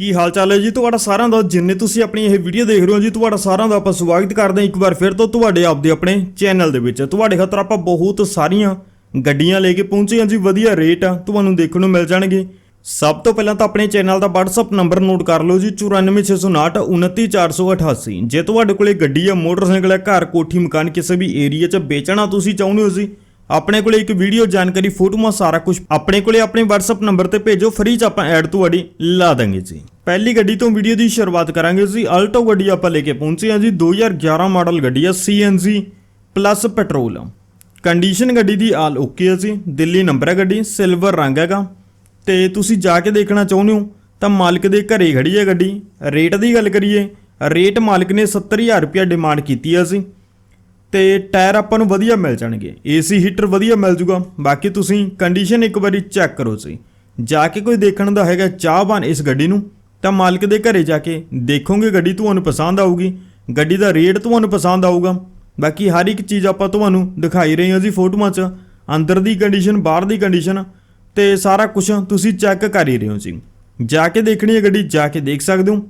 ਕੀ ਹਾਲ ਚਾਲ ਹੈ ਜੀ? ਤੁਹਾਡਾ ਸਾਰਿਆਂ ਦਾ, ਜਿੰਨੇ ਤੁਸੀਂ ਆਪਣੀ ਇਹ ਵੀਡੀਓ ਦੇਖ ਰਹੇ ਹੋ ਜੀ, ਤੁਹਾਡਾ ਸਾਰਿਆਂ ਦਾ ਆਪਾਂ ਸਵਾਗਤ ਕਰਦੇ ਹਾਂ ਇੱਕ ਵਾਰ ਫਿਰ ਤੋਂ ਤੁਹਾਡੇ ਆਪਦੇ ਆਪਣੇ ਚੈਨਲ ਦੇ ਵਿੱਚ। ਤੁਹਾਡੇ ਖਾਤਰ ਆਪਾਂ ਬਹੁਤ ਸਾਰੀਆਂ ਗੱਡੀਆਂ ਲੈ ਕੇ ਪਹੁੰਚੇ ਹਾਂ ਜੀ, ਵਧੀਆ ਰੇਟ ਆ, ਤੁਹਾਨੂੰ ਦੇਖਣ ਨੂੰ ਮਿਲ ਜਾਣਗੇ। ਸਭ ਤੋਂ ਪਹਿਲਾਂ ਤਾਂ ਆਪਣੇ ਚੈਨਲ ਦਾ WhatsApp ਨੰਬਰ ਨੋਟ ਕਰ ਲਓ ਜੀ 94659 29488 ਜੇ ਤੁਹਾਡੇ ਕੋਲੇ ਗੱਡੀ ਆ ਮੋਟਰਸਾਈਕਲ ਹੈ, ਘਰ ਕੋਠੀ ਮਕਾਨ ਕਿਸੇ ਵੀ ਏਰੀਆ 'ਚ ਵੇਚਣਾ ਤੁਸੀਂ ਚਾਹੁੰਦੇ ਹੋ ਜੀ ਆਪਣੇ ਕੋਲੇ ਇੱਕ ਵੀਡੀਓ ਜਾਣਕਾਰੀ ਫੋਟੋਆਂ ਸਾਰਾ ਕੁਝ ਆਪਣੇ ਕੋਲੇ ਆਪਣੇ WhatsApp ਨੰਬਰ ਤੇ ਭੇਜੋ ਫ੍ਰੀ ਚ ਆਪਾਂ ਐਡ ਤੁਹਾਡੀ ਲਾ ਦਾਂਗੇ ਜੀ। ਪਹਿਲੀ ਗੱਡੀ ਤੋਂ ਵੀਡੀਓ ਦੀ ਸ਼ੁਰੂਆਤ ਕਰਾਂਗੇ ਜੀ। ਆਲਟੋ ਗੱਡੀ ਆਪਾਂ ਲੈ ਕੇ ਪਹੁੰਚੇ ਹਾਂ ਜੀ। 2011 ਮਾਡਲ ਗੱਡੀ ਆ CNG ਪਲੱਸ ਪੈਟਰੋਲ ਕੰਡੀਸ਼ਨ ਗੱਡੀ ਦੀ ਆਲ ਓਕੇ ਹੈ ਜੀ। ਦਿੱਲੀ ਨੰਬਰ ਹੈ ਗੱਡੀ ਸਿਲਵਰ ਰੰਗ ਹੈਗਾ। ਤੇ ਤੁਸੀਂ ਜਾ ਕੇ ਦੇਖਣਾ ਚਾਹੁੰਦੇ ਹੋ ਤਾਂ ਮਾਲਕ ਦੇ ਘਰੇ ਖੜੀ ਹੈ ਗੱਡੀ। ਰੇਟ ਦੀ ਗੱਲ ਕਰੀਏ ਰੇਟ ਮਾਲਕ ਨੇ 70000 ਰੁਪਇਆ ਡਿਮਾਂਡ ਕੀਤੀ ਹੈ ਜੀ। ਤੇ ਟਾਇਰ ਆਪਾਂ ਨੂੰ ਵਧੀਆ ਮਿਲ ਜਾਣਗੇ। ਏਸੀ ਹੀਟਰ ਵਧੀਆ ਮਿਲ ਜੂਗਾ। ਬਾਕੀ ਤੁਸੀਂ ਕੰਡੀਸ਼ਨ ਇੱਕ ਵਾਰੀ ਚੈੱਕ ਕਰੋ ਜੀ ਜਾ ਕੇ ਕੋਈ ਦੇਖਣ ਦਾ ਹੈਗਾ ਚਾਹਵਾਨ ਇਸ ਗੱਡੀ ਨੂੰ, ਤਾਂ ਮਾਲਕ ਦੇ ਘਰੇ ਜਾ ਕੇ ਦੇਖੋਗੇ ਗੱਡੀ ਤੁਹਾਨੂੰ ਪਸੰਦ ਆਊਗੀ। ਗੱਡੀ ਦਾ ਰੇਟ ਤੁਹਾਨੂੰ ਪਸੰਦ ਆਊਗਾ। ਬਾਕੀ ਹਰ ਇੱਕ ਚੀਜ਼ ਆਪਾਂ ਤੁਹਾਨੂੰ ਦਿਖਾਈ ਰਹੇ ਹਾਂ ਜੀ ਫੋਟੋਆਂ 'ਚ। ਅੰਦਰ ਦੀ ਕੰਡੀਸ਼ਨ ਬਾਹਰ ਦੀ ਕੰਡੀਸ਼ਨ ਤੇ ਸਾਰਾ ਕੁਝ ਤੁਸੀਂ ਚੈੱਕ ਕਰ ਹੀ ਰਹੇ ਹੋ ਜੀ। ਜਾ ਕੇ ਦੇਖਣੀ ਹੈ ਗੱਡੀ, ਜਾ ਕੇ ਦੇਖ ਸਕਦੇ ਹੋ।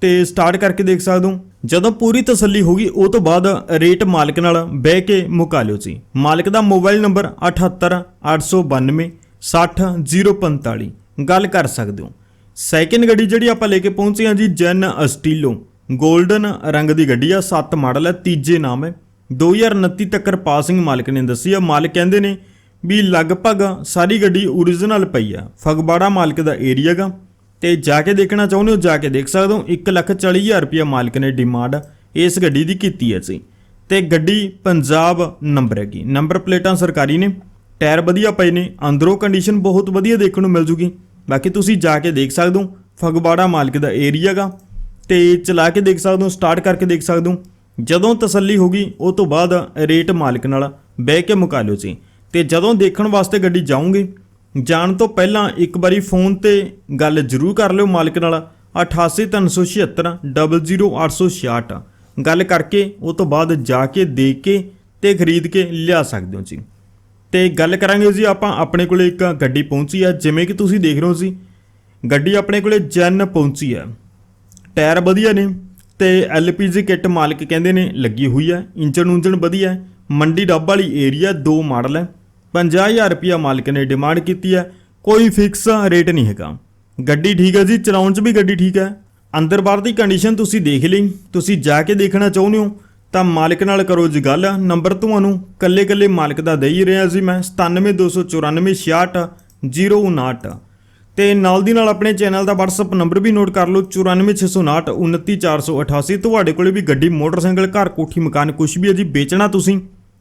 ਤੇ ਸਟਾਰਟ ਕਰਕੇ ਦੇਖ ਸਕਦੇ ਹੋ। ਜਦੋਂ ਪੂਰੀ ਤਸੱਲੀ ਹੋ ਗਈ, ਉਹ ਤੋਂ ਬਾਅਦ ਰੇਟ ਮਾਲਕ ਨਾਲ ਬਹਿ ਕੇ ਮੁਕਾ ਲਿਓ ਜੀ। ਮਾਲਕ ਦਾ ਮੋਬਾਈਲ ਨੰਬਰ 78892 60045 ਗੱਲ ਕਰ ਸਕਦੇ ਹੋ। ਸੈਕਿੰਡ ਗੱਡੀ ਜਿਹੜੀ ਆਪਾਂ ਲੈ ਕੇ ਪਹੁੰਚੇ ਹਾਂ ਜੀ ਜੈਨ ਅਸਟੀਲੋ 골ਡਨ ਰੰਗ ਦੀ ਗੱਡੀ ਆ 7 ਮਾਡਲ ਹੈ ਤੀਜੇ ਨਾਮ ਹੈ। 2029 ਤੱਕ ਪਾਸਿੰਗ ਮਾਲਕ ਨੇ ਦੱਸੀ ਆ। ਮਾਲਕ ਕਹਿੰਦੇ ਨੇ ਵੀ ਲਗਭਗ ਸਾਰੀ ਗੱਡੀ ਓਰੀਜਨਲ ਪਈ ਆ। ਫਗਵਾੜਾ ਮਾਲਕ ਦਾ ਏਰੀਆ ਗਾ। ਤੇ ਜਾ ਕੇ ਦੇਖਣਾ ਚਾਹੁੰਦੇ ਹੋ, ਜਾ ਕੇ ਦੇਖ ਸਕਦੇ ਹੋ। 140000 ਰੁਪਇਆ ਮਾਲਕ ਨੇ ਡਿਮਾਂਡ ਇਸ ਗੱਡੀ ਦੀ ਕੀਤੀ ਹੈ ਜੀ। ਤੇ ਗੱਡੀ ਪੰਜਾਬ ਨੰਬਰ ਹੈਗੀ। ਨੰਬਰ ਪਲੇਟਾਂ ਸਰਕਾਰੀ ਨੇ ਟਾਇਰ ਵਧੀਆ ਪਏ ਨੇ, ਅੰਦਰੋਂ ਕੰਡੀਸ਼ਨ ਬਹੁਤ ਵਧੀਆ ਦੇਖਣ ਨੂੰ ਮਿਲ ਜੂਗੀ। ਬਾਕੀ ਤੁਸੀਂ ਜਾ ਕੇ ਦੇਖ ਸਕਦੇ ਹੋ, ਫਗਵਾੜਾ ਮਾਲਕ ਦਾ ਏਰੀਆ ਗਾ ਤੇ ਚਲਾ ਕੇ ਦੇਖ ਸਕਦੇ ਹੋ ਸਟਾਰਟ ਕਰਕੇ ਦੇਖ ਸਕਦੇ ਹੋ। ਜਦੋਂ ਤਸੱਲੀ ਹੋਗੀ ਉਹ ਤੋਂ ਬਾਅਦ ਰੇਟ ਮਾਲਕ ਨਾਲ ਬਹਿ ਕੇ ਮੁਕਾ ਲਿਓ ਜੀ। ਤੇ ਜਦੋਂ ਦੇਖਣ ਵਾਸਤੇ ਗੱਡੀ ਜਾਉਂਗੇ ਜਾਣ ਤੋਂ ਪਹਿਲਾਂ ਇੱਕ ਵਾਰੀ ਫੋਨ ਤੇ ਗੱਲ ਜ਼ਰੂਰ ਕਰ ਲਿਓ ਮਾਲਕ ਨਾਲ। 88376 00866 ਗੱਲ ਕਰਕੇ, ਉਹ ਤੋਂ ਬਾਅਦ ਜਾ ਕੇ ਦੇਖ ਕੇ ਤੇ ਖਰੀਦ ਕੇ ਲਿਆ ਸਕਦੇ ਹੋ ਜੀ। ਤੇ ਗੱਲ ਕਰਾਂਗੇ ਜੀ ਆਪਾਂ ਆਪਣੇ ਕੋਲੇ ਇੱਕ ਗੱਡੀ ਪਹੁੰਚੀ ਆ, ਜਿਵੇਂ ਕਿ ਤੁਸੀਂ ਦੇਖ ਰਹੇ ਹੋ ਜੀ। ਗੱਡੀ ਆਪਣੇ ਕੋਲੇ ਜੈਨ ਪਹੁੰਚੀ ਆ। ਟਾਇਰ ਵਧੀਆ ਨੇ ਤੇ ਐਲਪੀਜੀ ਕਿੱਟ ਮਾਲਕ ਕਹਿੰਦੇ ਨੇ, ਲੱਗੀ ਹੋਈ ਹੈ ਇੰਜਨ ਉਂਜਨ ਵਧੀਆ। ਮੰਡੀ ਡੱਬ ਵਾਲੀ ਏਰੀਆ, ਦੋ ਮਾਡਲ ਹੈ 50000 ਰੁਪਿਆ ਮਾਲਕ ਨੇ ਡਿਮਾਂਡ ਕੀਤੀ ਹੈ। ਕੋਈ ਫਿਕਸ ਰੇਟ ਨਹੀਂ ਹੈਗਾ। ਗੱਡੀ ਠੀਕ ਹੈ ਜੀ, ਚਲਾਉਣ 'ਚ ਵੀ ਗੱਡੀ ਠੀਕ ਹੈ। ਅੰਦਰ ਬਾਹਰ ਦੀ ਕੰਡੀਸ਼ਨ ਤੁਸੀਂ ਦੇਖ ਲਈ। ਤੁਸੀਂ ਜਾ ਕੇ ਦੇਖਣਾ ਚਾਹੁੰਦੇ ਹੋ, ਤਾਂ ਮਾਲਕ ਨਾਲ ਕਰੋ ਜੀ ਗੱਲ। ਨੰਬਰ ਤੁਹਾਨੂੰ ਕੱਲੇ ਕੱਲੇ ਮਾਲਕ ਦਾ ਦੇ ਹੀ ਰਿਹਾ ਜੀ ਮੈਂ। 9724966059 ਤੇ ਨਾਲ ਦੀ ਨਾਲ ਆਪਣੇ ਚੈਨਲ ਦਾ WhatsApp ਨੰਬਰ ਵੀ ਨੋਟ ਕਰ ਲਓ। 94659 29488 ਤੁਹਾਡੇ ਕੋਲੇ ਵੀ ਗੱਡੀ, ਮੋਟਰਸਾਈਕਲ, ਘਰ, ਕੋਠੀ, ਮਕਾਨ ਕੁਝ ਵੀ ਹੈ ਜੀ। ਵੇਚਣਾ ਤੁਸੀਂ।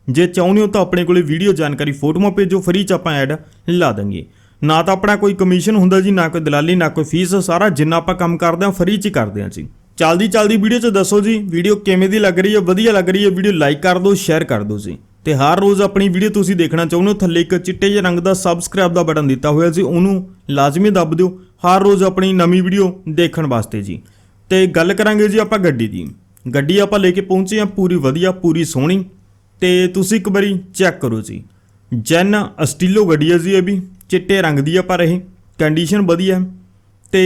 ਜੇ ਚਾਹੁੰਦੇ ਹੋ ਤਾਂ ਆਪਣੇ ਕੋਲੇ ਵੀਡੀਓ ਜਾਣਕਾਰੀ ਫੋਟੋਆਂ ਭੇਜੋ ਫ੍ਰੀ ਚ ਆਪਾਂ ਐਡ ਲਾ ਦਾਂਗੇ ਨਾ ਤਾਂ ਆਪਣਾ ਕੋਈ ਕਮਿਸ਼ਨ ਹੁੰਦਾ ਜੀ, ਨਾ ਕੋਈ ਦਲਾਲੀ, ਨਾ ਕੋਈ ਫੀਸ ਸਾਰਾ ਜਿੰਨਾ ਆਪਾਂ ਕੰਮ ਕਰਦੇ ਹਾਂ ਫ੍ਰੀ ਚ ਕਰਦੇ ਹਾਂ ਜੀ। ਚਲਦੀ ਚਲਦੀ ਵੀਡੀਓ ਚ ਦੱਸੋ ਜੀ ਵੀਡੀਓ ਕਿਵੇਂ ਦੀ ਲੱਗ ਰਹੀ ਹੈ, ਵਧੀਆ ਲੱਗ ਰਹੀ ਹੈ ਵੀਡੀਓ ਲਾਈਕ ਕਰ ਦਿਓ ਸ਼ੇਅਰ ਕਰ ਦਿਓ ਜੀ। ਤੇ ਹਰ ਰੋਜ਼ ਆਪਣੀ ਵੀਡੀਓ ਤੁਸੀਂ ਦੇਖਣਾ ਚਾਹੁੰਦੇ ਹੋ, ਥੱਲੇ ਇੱਕ ਚਿੱਟੇ ਜਿਹੇ ਰੰਗ ਦਾ ਸਬਸਕ੍ਰਾਈਬ ਦਾ ਬਟਨ ਦਿੱਤਾ ਹੋਇਆ ਜੀ, ਉਹਨੂੰ ਲਾਜ਼ਮੀ ਦੱਬ ਦਿਓ, ਹਰ ਰੋਜ਼ ਆਪਣੀ ਨਵੀਂ ਵੀਡੀਓ ਦੇਖਣ ਵਾਸਤੇ ਜੀ। ਤੇ ਗੱਲ ਕਰਾਂਗੇ ਜੀ ਆਪਾਂ ਗੱਡੀ ਦੀ। ਗੱਡੀ ਆਪਾਂ ਲੈ ਕੇ ਪਹੁੰਚੇ ਹਾਂ, ਪੂਰੀ ਵਧੀਆ, ਪੂਰੀ ਸੋਹਣੀ। ਤੇ ਤੁਸੀਂ ਇੱਕ ਵਾਰੀ ਚੈੱਕ ਕਰੋ ਜੀ। ਜੈਨ ਅਸਟੀਲੋ ਗੱਡੀ ਹੈ ਜੀ ਇਹ ਵੀ, ਚਿੱਟੇ ਰੰਗ ਦੀ ਆ ਪਰ ਇਹ ਕੰਡੀਸ਼ਨ ਵਧੀਆ। ਹੈ ਤੇ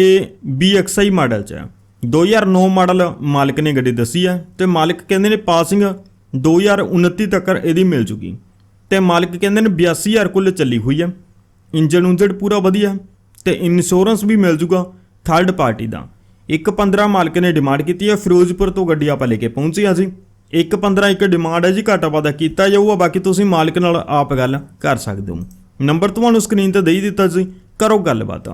BXI ਮਾਡਲ ਚ ਹੈ 2009 ਮਾਡਲ ਮਾਲਕ ਨੇ ਗੱਡੀ ਦੱਸੀ ਹੈ ਤੇ ਮਾਲਕ ਕਹਿੰਦੇ ਨੇ ਪਾਸਿੰਗ 2029 ਤੱਕ ਇਹਦੀ ਮਿਲ ਜੂਗੀ। ਤੇ ਮਾਲਕ ਕਹਿੰਦੇ ਨੇ 82000 ਕੁੱਲ ਚੱਲੀ ਹੋਈ ਹੈ ਇੰਜਨ ਉਂਜਨ ਪੂਰਾ ਵਧੀਆ ਹੈ ਤੇ ਇੰਸ਼ੋਰੈਂਸ ਵੀ ਮਿਲ ਜੂਗਾ ਥਰਡ ਪਾਰਟੀ ਦਾ। 1.15 ਮਾਲਕ ਨੇ ਡਿਮਾਂਡ ਕੀਤੀ ਹੈ ਫਿਰੋਜ਼ਪੁਰ ਤੋਂ ਗੱਡੀ ਆਪਾਂ ਲੈ ਕੇ ਪਹੁੰਚੇ ਹਾਂ ਜੀ। 1.15 ਇੱਕ ਡਿਮਾਂਡ ਹੈ ਜੀ, ਘਾਟਾ ਵਾਧਾ ਕੀਤਾ ਜਾਊਗਾ, ਬਾਕੀ ਤੁਸੀਂ ਮਾਲਕ ਨਾਲ ਆਪ ਗੱਲ ਕਰ ਸਕਦੇ ਹੋ। ਨੰਬਰ ਤੁਹਾਨੂੰ ਸਕਰੀਨ ਤੇ ਦੇ ਹੀ ਦਿੱਤਾ ਸੀ, ਕਰੋ ਗੱਲਬਾਤ।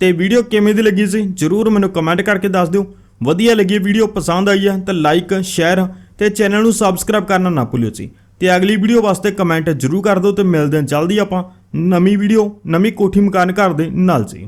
ਤੇ ਵੀਡੀਓ ਕਿਵੇਂ ਦੀ ਲੱਗੀ ਸੀ, ਜਰੂਰ ਮੈਨੂੰ ਕਮੈਂਟ ਕਰਕੇ ਦੱਸ ਦਿਓ। ਵਧੀਆ ਲੱਗੀ ਵੀਡੀਓ ਪਸੰਦ ਆਈ ਹੈ, ਤਾਂ ਲਾਈਕ ਸ਼ੇਅਰ ਤੇ ਚੈਨਲ ਨੂੰ ਸਬਸਕ੍ਰਾਈਬ ਕਰਨਾ ਨਾ ਭੁੱਲਿਓ ਜੀ। ਤੇ ਅਗਲੀ ਵੀਡੀਓ ਵਾਸਤੇ ਕਮੈਂਟ ਜਰੂਰ ਕਰ ਦਿਓ ਤੇ ਮਿਲਦੇ ਹਾਂ ਜਲਦੀ ਆਪਾਂ ਨਵੀਂ ਵੀਡੀਓ ਨਵੀਂ ਕੋਠੀ ਮਕਾਨ ਘਰ ਦੇ ਨਾਲ ਜੀ।